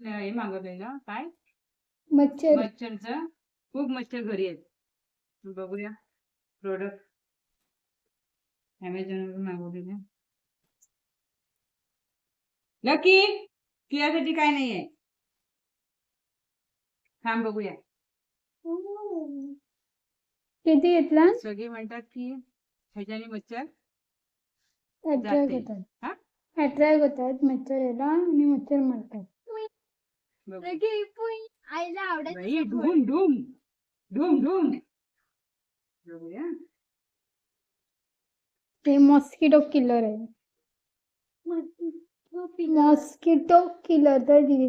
हे मागवलंय ना काय? मच्छर. मच्छरचं? खूप मच्छर घरी आहेत. बघूया. प्रोडक्ट अमेझॉनवरून मागवलेले लकी तुझ्यासाठी काय नाहीये? थांब बघूया. किती घेतला? सगळे म्हणतात की ह्याच्याने मच्छर अट्रॅक्ट जाते. होतात हा? अट्रॅक्ट होतात मच्छर याला आणि मच्छर मरतात. आईला आवडत बघूया. ते मॉस्किटो किलर आहे. मॉस्किटो किलर तर दिली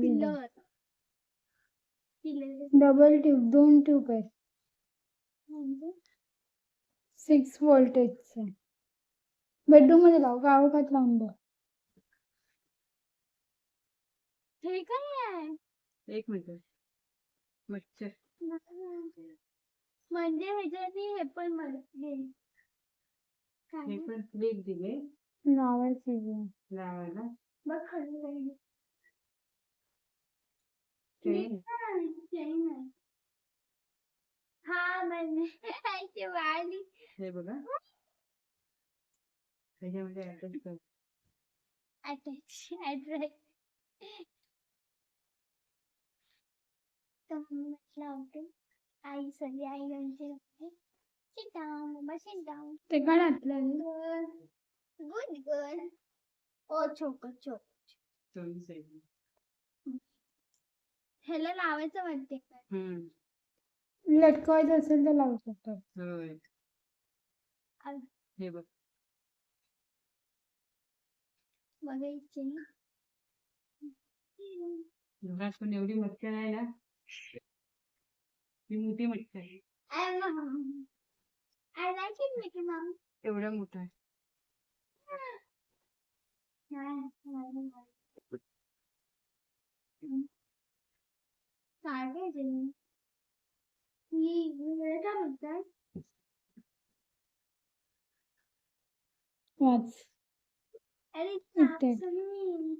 डबल ट्यूब दोन ट्यूब आहेत. सिक्स व्होल्टेजचे बेडरूम मध्ये लाव गावकात लावून बघ. हे काय आहे? एक मिनिट. मच्छर. म्हणजे ह्याच्याने हे पण हे. पण क्लिक दिले. लावायचे लावायला बघ. Chain? आहे. हा म्हणजे वाली. हे बघा. त्याच्यामध्ये attach कर. अटॅच अट्रॅक्ट म्हटलं होते आई सगळी आई sit down मग sit down. ते काय घातलं good good good ओ छोक. ह्याला लावायचं वाटते लटकवायचं असेल तर लावू शकतो. आलं. हे बघ. बघायचे एवढी मच्छर आहे ना? मोठी मच्छर आहे I I like it, Mickey Mouse. एवढा मोठा आहे अरे इथे. हे हे.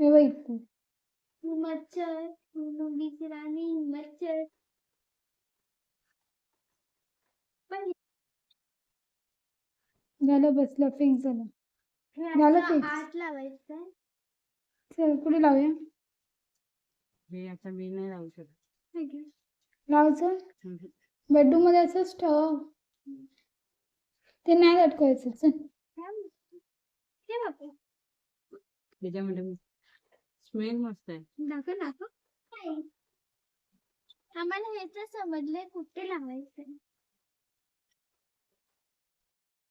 हे बघ इथे. मच्छर मुलीची राणी मच्छर. पण झालं बसलं फिक्स झालं. झालं आता लावायचं चल कुठे लावूया? हे आता मी नाही लावू शकत. लावायचं. बेडरूममध्ये असंच ठेव. ते नाही लटकवायचं चल. हे बापू त्याच्यामध्ये स्मेल मस्त आहे. दाखव दाखव. आम्हाला हे समजलंय कुठे लावायचं